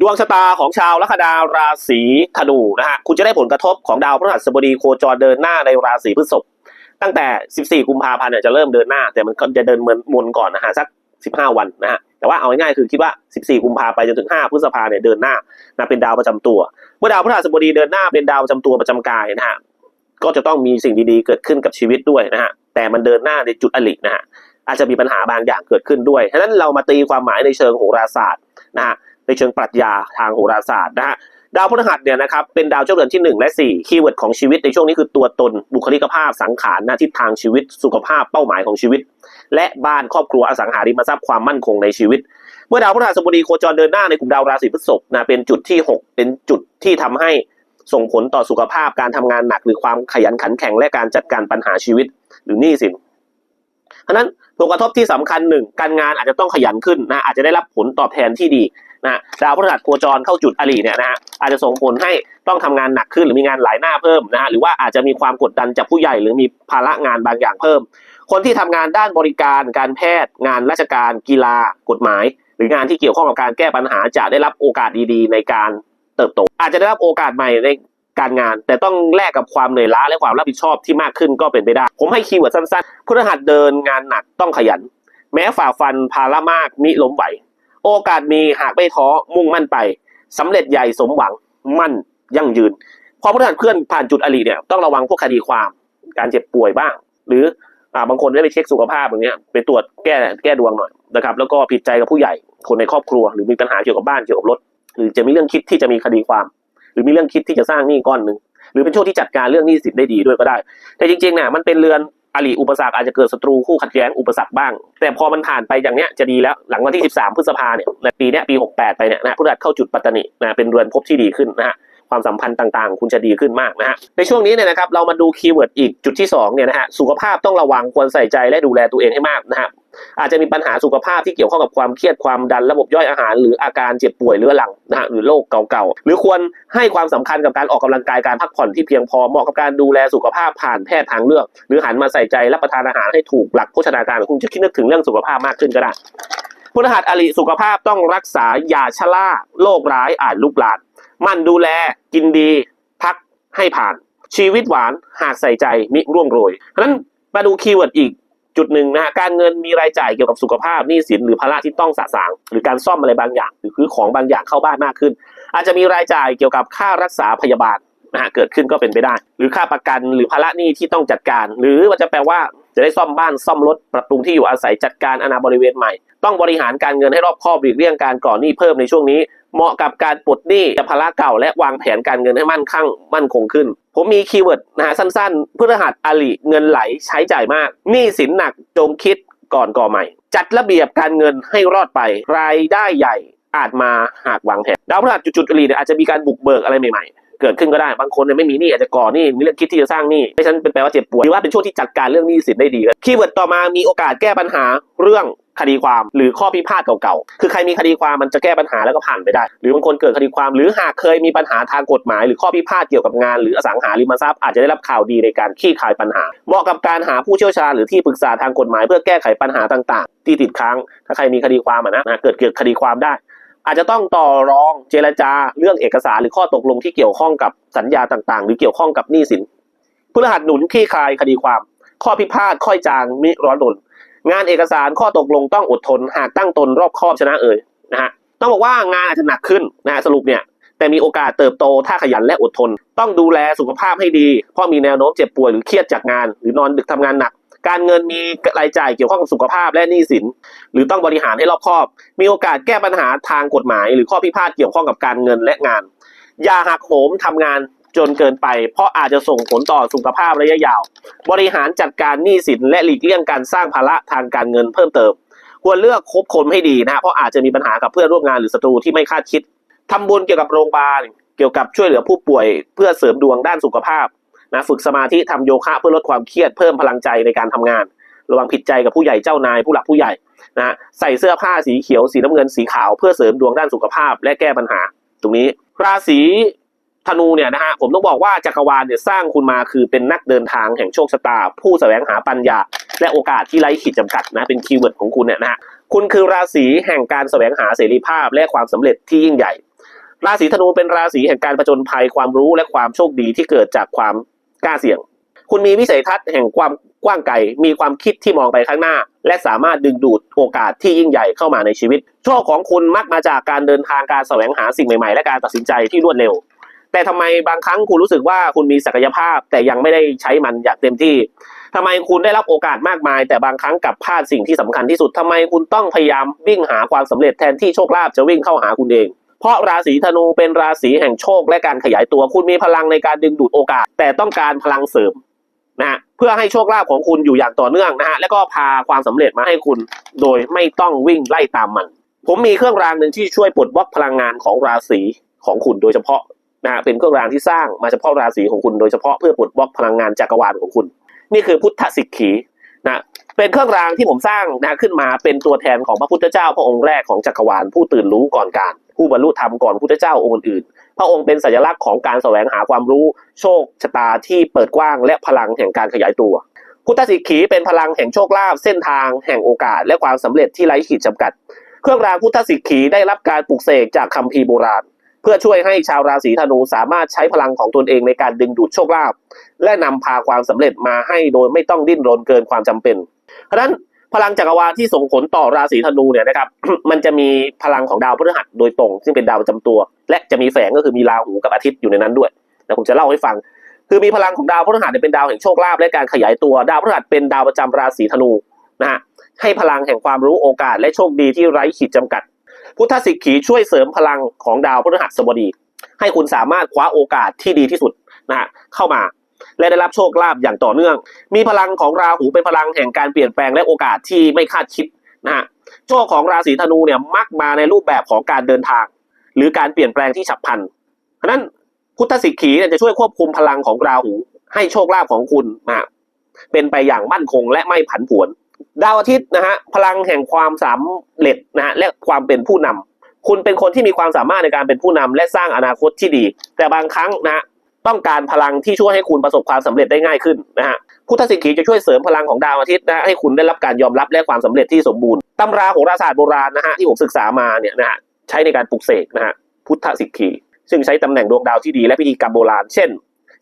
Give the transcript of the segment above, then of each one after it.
ดวงชะตาของชาวลัคนาราศีธนูนะฮะคุณจะได้ผลกระทบของดาวพฤหัสบดีโคจรเดินหน้าในราศีพฤษภตั้งแต่ 14 กุมภาพันธ์เนี่ยจะเริ่มเดินหน้า แต่มันจะเดินเหมือนมนก่อนนะฮะสัก 15 วันนะฮะแต่ว่าเอาง่ายๆคือคิดว่า 14 กุมภาไปจนถึง 5 พฤษภาเนี่ยเดินหน้านะเป็นดาวประจำตัว เมื่อดาวพฤหัสบดีเดินหน้าเป็นดาวประจำตัวประจำกายนะฮะก็จะต้องมีสิ่งดีๆเกิดขึ้นกับชีวิตด้วยนะฮะแต่มันเดินหน้าในจุดอลินะฮะอาจจะมีปัญหาบางอย่างเกิดขึ้นด้วยฉะนั้นเรามาตีความหมายในเชิงโหราศาสตร์นะฮะ ในเชิงปรัชญาทางโหราศาสตร์นะฮะดาวพฤหัสเนี่ยนะครับเป็นดาวเจ้าเรือนที่ 1 และ 4 คีย์เวิร์ดของชีวิตในช่วงนี้คือตัวตนบุคลิกภาพสังขารหน้าทิศทางชีวิต สุขภาพเป้าหมายของชีวิต และบ้านครอบครัวอสังหาริมทรัพย์ความมั่นคงในชีวิต เมื่อดาวพฤหัสบดีโคจรเดินหน้าในกลุ่มดาวราศีพฤษภนะเป็นจุดที่ 6 เป็นจุดที่ทำให้ส่งผลต่อสุขภาพการทำงานหนักหรือความขยันขันแข็งและการจัดการปัญหาชีวิตหรือหนี้สินเพราะฉะนั้นผลกระทบที่สำคัญหนึ่งการงานอาจจะต้องขยันขึ้นนะอาจจะได้รับผลตอบแทนที่ดี นะดาวพฤหัสโคจรเข้าจุดอริเนี่ยนะฮะอาจจะส่งผลให้ต้องทำงานหนักขึ้นหรือมีงานหลายหน้าเพิ่มนะฮะหรือว่าอาจจะมีความกดดันจากผู้ใหญ่หรือมีภาระงานบางอย่างเพิ่ม คนที่ทำงานด้านบริการการแพทย์ งานราชการกีฬากฎหมาย หรืองานที่เกี่ยวข้องกับการแก้ปัญหาจะได้รับโอกาสดีๆ ในการเติบโต อาจจะได้รับโอกาสใหม่ในการงาน แต่ต้องแลกกับความเหนื่อยล้าและความรับผิดชอบที่มากขึ้นก็เป็นไปได้ ผมให้คีย์เวิร์ดสั้นๆพฤหัสเดินงานหนักต้องขยัน แม้ฝ่าฟันภาระมากมิล้มไหว โอกาสมีหากไม่ท้อมุ่งมั่นไปสำเร็จใหญ่สมหวังมั่นยั่งยืน พอพฤหัสเคลื่อนผ่านจุดอริเนี่ยต้องระวังพวกคดีความ การเจ็บป่วยบ้าง หรืออ่าบางคนได้ไปเช็คสุขภาพอย่างเงี้ยไปตรวจแก้แก้ดวงหน่อยนะครับแล้วก็ผิดใจกับผู้ใหญ่คนในครอบครัว หรือมีปัญหาเกี่ยวกับบ้านเกี่ยวกับรถหรือจะมีเรื่องคิดที่จะมีคดีความ หรือมีเรื่องคิดที่จะสร้างหนี้ก้อนหนึ่งหรือเป็นช่วงที่จัดการเรื่องหนี้สินได้ดีด้วยก็ได้ แต่จริงๆเนี่ยมันเป็นเรือน อริอุปสรรคอาจจะเกิดศัตรูคู่ขัดแย้งอุปสรรคบ้าง แต่พอมันผ่านไปอย่างเนี้ยจะดีแล้วหลังวันที่ 13 พฤษภาเนี่ยในปีเนี้ยปี 68 ไปเนี่ยนะพฤหัสเข้าจุดปัตตนินะเป็นเรือนภพที่ดีขึ้นนะฮะความสัมพันธ์ต่างๆ คุณจะดีขึ้นมากนะฮะในช่วงนี้เนี่ยนะครับเรามาดูคีย์เวิร์ดอีกจุดที่2เนี่ยนะฮะสุขภาพต้องระวังควรใส่ใจและดูแลตัวเองให้มากนะฮะ อาจจะมีปัญหาสุขภาพที่เกี่ยวข้องกับความเครียดความดันระบบย่อยอาหาร หรืออาการเจ็บป่วยเรื้อรังนะฮะหรือโรคเก่าๆหรือควรให้ความสำคัญกับการออกกำลังกายการพักผ่อนที่เพียงพอเหมาะกับการดูแลสุขภาพผ่านแพทย์ทางเลือก หรือหันมาใส่ใจรับประทานอาหารให้ถูกหลักโภชนาการคุณจะคิดนึกถึงเรื่องสุขภาพมากขึ้นก็ได้พฤหัสอริสุขภาพต้องรักษาอย่าชะล่าโรคร้ายอาจลุกลามมันดูแลกินดีพักให้ผ่าน ชีวิตหวานหากใส่ใจมิร่วงโรยเพราะฉะนั้นมาดูคีย์เวิร์ดอีก จุดหนึ่งนะฮะการเงินมีรายจ่ายเกี่ยวกับสุขภาพหนี้สินหรือภาระที่ต้องสะสาง หรือการซ่อมอะไรบางอย่าง หรือซื้อของบางอย่างเข้าบ้านมากขึ้น อาจจะมีรายจ่ายเกี่ยวกับค่ารักษาพยาบาลนะฮะเกิดขึ้นก็เป็นไปได้ หรือค่าประกันหรือภาระหนี้ที่ต้องจัดการ หรือว่าจะแปลว่าจะได้ซ่อมบ้านซ่อมรถปรับปรุงที่อยู่อาศัยจัดการอนาบริเวณใหม่ ต้องบริหารการเงินให้รอบคอบหลีกเลี่ยงการก่อหนี้เพิ่มในช่วงนี้ เหมาะกับการปลดหนี้จากภาระเก่า และวางแผนการเงินให้มั่นคงมั่นคงขึ้น ผมมีคีย์เวิร์ดนะฮะสั้นๆพฤหัสอลิเงินไหลใช้จ่ายมากหนี้สินหนักจงคิดก่อนก่อใหม่ จัดระเบียบการเงินให้รอดไป รายได้ใหญ่อาจมาหากวางแผนดาวพฤหัสจุดๆอลีเนี่ยอาจจะมีการบุกเบิกอะไรใหม่ๆ เกิดขึ้นก็ได้บางคนเนี่ยไม่มีหนี้อาจจะก่อหนี้มีเรื่องคิดที่จะสร้างหนี้ไม่ฉันเป็นแปลว่าเจ็บป่วยหรือว่าเป็นช่วงที่จัดการเรื่องหนี้สินได้ดีคีย์เวิร์ดต่อมามีโอกาสแก้ปัญหาเรื่องคดีความหรือข้อพิพาทเก่าๆ คือใครมีคดีความมันจะแก้ปัญหาแล้วก็ผ่านไปได้ หรือบางคนเกิดคดีความ หรือหากเคยมีปัญหาทางกฎหมาย หรือข้อพิพาทเกี่ยวกับงานหรืออสังหาริมทรัพย์อาจจะได้รับข่าวดีในการคลี่คลายปัญหา เหมาะกับการหาผู้เชี่ยวชาญหรือที่ปรึกษาทางกฎหมายเพื่อแก้ไขปัญหาต่างๆ ที่ติดค้าง ถ้าใครมีคดีความอะนะนะ เกิดเกิดคดีความได้ อาจจะต้องต่อรองเจรจาเรื่องเอกสารหรือข้อตกลงที่เกี่ยวข้องกับสัญญาต่างๆ หรือเกี่ยวข้องกับหนี้สินพฤหัสหนุนคลี่คลายคดีความ ข้อพิพาทค่อยจางมิร้อนรนงานเอกสารข้อตกลงต้องอดทน หากตั้งตนรอบคอบชนะเอ่ยนะฮะต้องบอกว่างานอาจจะหนักขึ้นนะฮะสรุปเนี่ยแต่มีโอกาสเติบโตถ้าขยันและอดทน ต้องดูแลสุขภาพให้ดี เพราะมีแนวโน้มเจ็บป่วยหรือเครียดจากงาน หรือนอนดึกทำงานหนัก การเงินมีรายจ่ายเกี่ยวข้องกับสุขภาพและหนี้สิน หรือต้องบริหารให้รอบคอบ มีโอกาสแก้ปัญหาทางกฎหมาย หรือข้อพิพาทเกี่ยวข้องกับการเงินและงาน อย่าหักโหมทำงานจนเกินไป เพราะอาจจะส่งผลต่อสุขภาพระยะยาว บริหารจัดการหนี้สินและหลีกเลี่ยงการสร้างภาระทางการเงินเพิ่มเติม ควรเลือกคบคนให้ดีนะเพราะอาจจะมีปัญหากับเพื่อนร่วมงานหรือศัตรูที่ไม่คาดคิดทำบุญเกี่ยวกับโรงพยาบาลเกี่ยวกับช่วยเหลือผู้ป่วย เพื่อเสริมดวงด้านสุขภาพ นะฝึกสมาธิทำโยคะเพื่อลดความเครียดเพิ่มพลังใจในการทำงาน ระวังผิดใจกับผู้ใหญ่เจ้านายผู้หลักผู้ใหญ่นะใส่เสื้อผ้าสีเขียวสีน้ำเงินสีขาวเพื่อเสริมดวงด้านสุขภาพและแก้ปัญหา ตรงนี้ ราศีธนูเนี่ยนะฮะผมต้องบอกว่าจักรวาลเนี่ยสร้างคุณมาคือเป็นนักเดินทางแห่งโชคชะตา ผู้แสวงหาปัญญา และโอกาสที่ไร้ขีดจำกัดนะเป็นคีย์เวิร์ดของคุณเนี่ยนะฮะคุณคือราศีแห่งการแสวงหาเสรีภาพและความสำเร็จที่ยิ่งใหญ่ ราศีธนูเป็นราศีแห่งการประจนภัยความรู้และความโชคดีที่เกิดจากความ กล้าเสี่ยง คุณมีวิสัยทัศน์แห่งความกว้างไกลมีความคิดที่มองไปข้างหน้า และสามารถดึงดูดโอกาสที่ยิ่งใหญ่เข้ามาในชีวิต โชคของคุณมักมาจากการเดินทางการแสวงหาสิ่งใหม่ๆ และการตัดสินใจที่รวดเร็ว แต่ทำไมบางครั้งคุณรู้สึกว่าคุณมีศักยภาพ แต่ยังไม่ได้ใช้มันอย่างเต็มที่ทำไมคุณได้รับโอกาสมากมาย แต่บางครั้งกลับพลาดสิ่งที่สำคัญที่สุดทำไมคุณต้องพยายามวิ่งหาความสำเร็จแทนที่โชคลาภจะวิ่งเข้าหาคุณเอง เพราะราศีธนูเป็นราศีแห่งโชคและการขยายตัว คุณมีพลังในการดึงดูดโอกาส แต่ต้องการพลังเสริมนะฮะเพื่อให้โชคลาภของคุณอยู่อย่างต่อเนื่องนะฮะแล้วก็พาความสำเร็จมาให้คุณ โดยไม่ต้องวิ่งไล่ตามมัน ผมมีเครื่องรางหนึ่งที่ช่วยปลดบล็อกพลังงานของราศีของคุณโดยเฉพาะนะฮะเป็นเครื่องรางที่สร้างมาเฉพาะราศีของคุณโดยเฉพาะเพื่อปลดบล็อกพลังงานจักรวาลของคุณ นี่คือพุทธสิกขีนะเป็นเครื่องรางที่ผมสร้างนะขึ้นมาเป็นตัวแทนของพระพุทธเจ้าพระองค์แรกของจักรวาลผู้ตื่นรู้ก่อนการ ผู้บรรลุธรรมก่อนพุทธเจ้าองค์อื่น พระองค์เป็นสัญลักษณ์ของการแสวงหาความรู้โชคชะตาที่เปิดกว้างและพลังแห่งการขยายตัว พุทธสิกขีเป็นพลังแห่งโชคลาภเส้นทางแห่งโอกาส และความสำเร็จที่ไร้ขีดจำกัด เครื่องรางพุทธสิกขีได้รับการปลุกเสกจากคัมภีร์โบราณ เพื่อช่วยให้ชาวราศีธนูสามารถใช้พลังของตนเองในการดึงดูดโชคลาภและนำพาความสำเร็จมาให้โดยไม่ต้องดิ้นรนเกินความจำเป็นเพราะฉะนั้น พลังจักรวาลที่ส่งผลต่อราศีธนูเนี่ยนะครับ มันจะมีพลังของดาวพฤหัสโดยตรง ซึ่งเป็นดาวประจำตัว และจะมีแฝงก็คือมีราหูกับอาทิตย์อยู่ในนั้นด้วยแต่ผมจะเล่าให้ฟัง คือมีพลังของดาวพฤหัสเป็นดาวแห่งโชคลาภและการขยายตัว ดาวพฤหัสเป็นดาวประจำราศีธนูนะฮะให้พลังแห่งความรู้โอกาสและโชคดีที่ไร้ขีดจำกัด พุทธสิกขีช่วยเสริมพลังของดาวพฤหัสบดี ให้คุณสามารถคว้าโอกาสที่ดีที่สุดนะฮะเข้ามา และได้รับโชคลาภอย่างต่อเนื่อง มีพลังของราหูเป็นพลังแห่งการเปลี่ยนแปลงและโอกาสที่ไม่คาดคิดนะฮะโชคของราศีธนูเนี่ยมักมาในรูปแบบของการเดินทาง หรือการเปลี่ยนแปลงที่ฉับพลันเพราะนั้นพุทธสิกขีเนี่ยจะช่วยควบคุมพลังของราหู ให้โชคลาภของคุณนะฮะเป็นไปอย่างมั่นคงและไม่ผันผวน ดาวอาทิตย์นะฮะพลังแห่งความสำเร็จนะฮะและความเป็นผู้นำคุณเป็นคนที่มีความสามารถในการเป็นผู้นำและสร้างอนาคตที่ดี แต่บางครั้งนะ ต้องการพลังที่ช่วยให้คุณประสบความสำเร็จได้ง่ายขึ้นนะฮะพุทธสิกขีจะช่วยเสริมพลังของดาวอาทิตย์นะให้คุณได้รับการยอมรับและความสำเร็จที่สมบูรณ์ตำราโหราศาสตร์โบราณนะฮะที่ผมศึกษามาเนี่ยนะฮะใช้ในการปลุกเสกนะฮะพุทธสิกขีซึ่งใช้ตำแหน่งดวงดาวที่ดีและพิธีกรรมโบราณ เช่น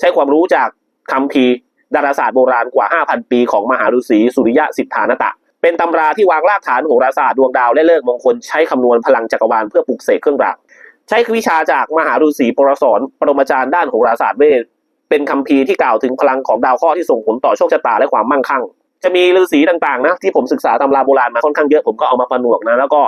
ใช้ความรู้จากคัมภีดาราศาสตร์โบราณกว่า 5,000 ปีของมหาฤาษีสุริยะสิทธานตะ เป็นตำราที่วางรากฐานโหราศาสตร์ดวงดาวและเลิกมงคลใช้คำนวณพลังจักรวาลเพื่อปลุกเสกเครื่องราง ใช้วิชาจากมหาฤาษีปรสรปรมาจารย์ด้านโหราศาสตร์เวทเป็นคัมภีร์ที่กล่าวถึงพลังของดาวเคราะห์ที่ส่งผลต่อโชคชะตาและความมั่งคั่ง จะมีฤาษีต่างๆนะที่ผมศึกษาตำราโบราณมาค่อนข้างเยอะผมก็เอามาประนวกนะแล้วก็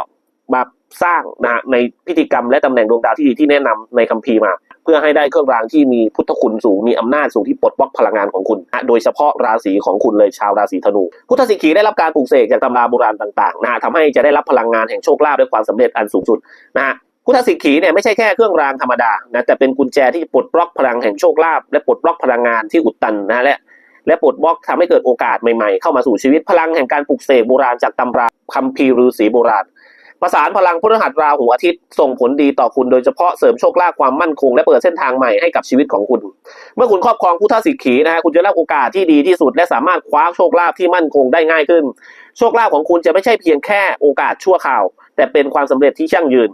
มาสร้างนะในพิธีกรรมและตำแหน่งดวงดาวที่ดีที่แนะนำในคัมภีร์มา เพื่อให้ได้เครื่องรางที่มีพุทธคุณสูงมีอำนาจสูงที่ปลดล็อกพลังงานของคุณนะโดยเฉพาะราศีของคุณเลยชาวราศีธนู พุทธสิกขีได้รับการปลูกเสกจากตำราโบราณต่างๆนะทำให้จะได้รับพลังงานแห่งโชคลาภและความสำเร็จอันสูงสุดนะฮะ พุทธสิกขีเนี่ยไม่ใช่แค่เครื่องรางธรรมดานะแต่เป็นกุญแจที่ปลดล็อกพลังแห่งโชคลาภและปลดล็อกพลังงานที่อุดตันนะและและปลดบล็อกทำให้เกิดโอกาสใหม่ๆ เข้ามาสู่ชีวิตพลังแห่งการปลุกเสกโบราณจากตำราคัมภีร์ฤาษีโบราณประสานพลังพฤหัสราหูอาทิตย์ส่งผลดีต่อคุณโดยเฉพาะเสริมโชคลาภความมั่นคง และเปิดเส้นทางใหม่ให้กับชีวิตของคุณ เมื่อคุณครอบครองพุทธสิกขีนะฮะคุณจะได้รับโอกาสที่ดีที่สุด และสามารถคว้าโชคลาภที่มั่นคงได้ง่ายขึ้น โชคลาภของคุณจะไม่ใช่เพียงแค่โอกาสชั่วคราว แต่เป็นความสำเร็จที่ยั่งยืน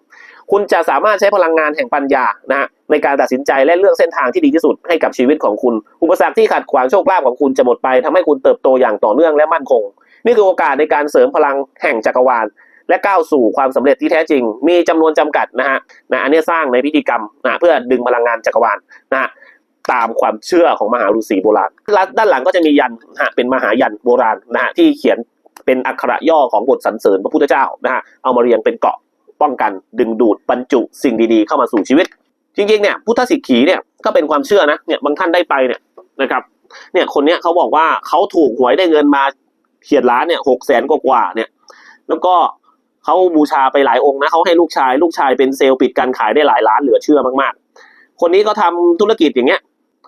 คุณจะสามารถใช้พลังงานแห่งปัญญานะฮะในการตัดสินใจและเลือกเส้นทางที่ดีที่สุดให้กับชีวิตของคุณ อุปสรรคที่ขัดขวางโชคลาภของคุณจะหมดไปทำให้คุณเติบโตอย่างต่อเนื่องและมั่นคง นี่คือโอกาสในการเสริมพลังแห่งจักรวาล และก้าวสู่ความสำเร็จที่แท้จริง มีจำนวนจำกัดนะฮะนะอันนี้สร้างในพิธีกรรมนะเพื่อดึงพลังงานจักรวาลนะฮะตามความเชื่อของมหาฤาษีโบราณ ด้านหลังก็จะมียันนะฮะเป็นมหายันโบราณนะฮะที่เขียนเป็นอักขระย่อของบทสรรเสริญพระพุทธเจ้านะฮะเอามาเรียงเป็นเกาะ ป้องกันดึงดูดบรรจุสิ่งดีๆ เข้ามาสู่ชีวิต จริงๆเนี่ยพุทธสิกขีเนี่ยก็เป็นความเชื่อนะเนี่ยบางท่านได้ไปเนี่ยนะครับเนี่ยคนเนี้ยเขาบอกว่าเขาถูกหวยได้เงินมาเฉียดล้านเนี่ยหกแสนกว่าเนี่ยแล้วก็เขาบูชาไปหลายองค์นะเขาให้ลูกชาย ลูกชายเป็นเซลล์ปิดการขายได้หลายล้านเหลือเชื่อมากๆ คนนี้ก็ทำธุรกิจอย่างเงี้ย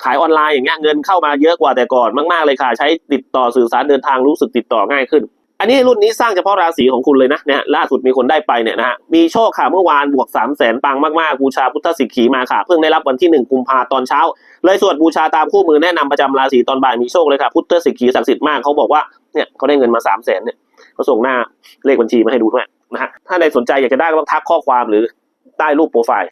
ขายออนไลน์อย่างเงี้ยเงินเข้ามาเยอะกว่าแต่ก่อนมาก ๆ เลยค่ะ ใช้ติดต่อสื่อสารเดินทางรู้สึกติดต่อง่ายขึ้น อันนี้รุ่นนี้สร้างเฉพาะราศีของคุณเลยนะเนี่ยล่าสุดมีคนได้ไปเนี่ยนะฮะมีโชคค่ะเมื่อวานบวก3 0 0แสนปังมากๆบูชาพุทธสิกขีมาค่ะ เพิ่งได้รับวันที่ 1 กุมภาตอนเช้า เลยสวดบูชาตามคู่มือแนะนำประจำราศีตอนบ่ายมีโชคเลยค่ะพุทธสิกขีศักดิ์สิทธิ์มากเขาบอกว่าเนี่ยเขาได้เงินมา3 0 0แสนเนี่ยเขาส่งหน้าเลขบัญชีมาให้ดูด้วยนะฮะถ้าใครสนใจอยากจะได้ก็ต้องทักข้อความหรือใต้รูปโปรไฟล์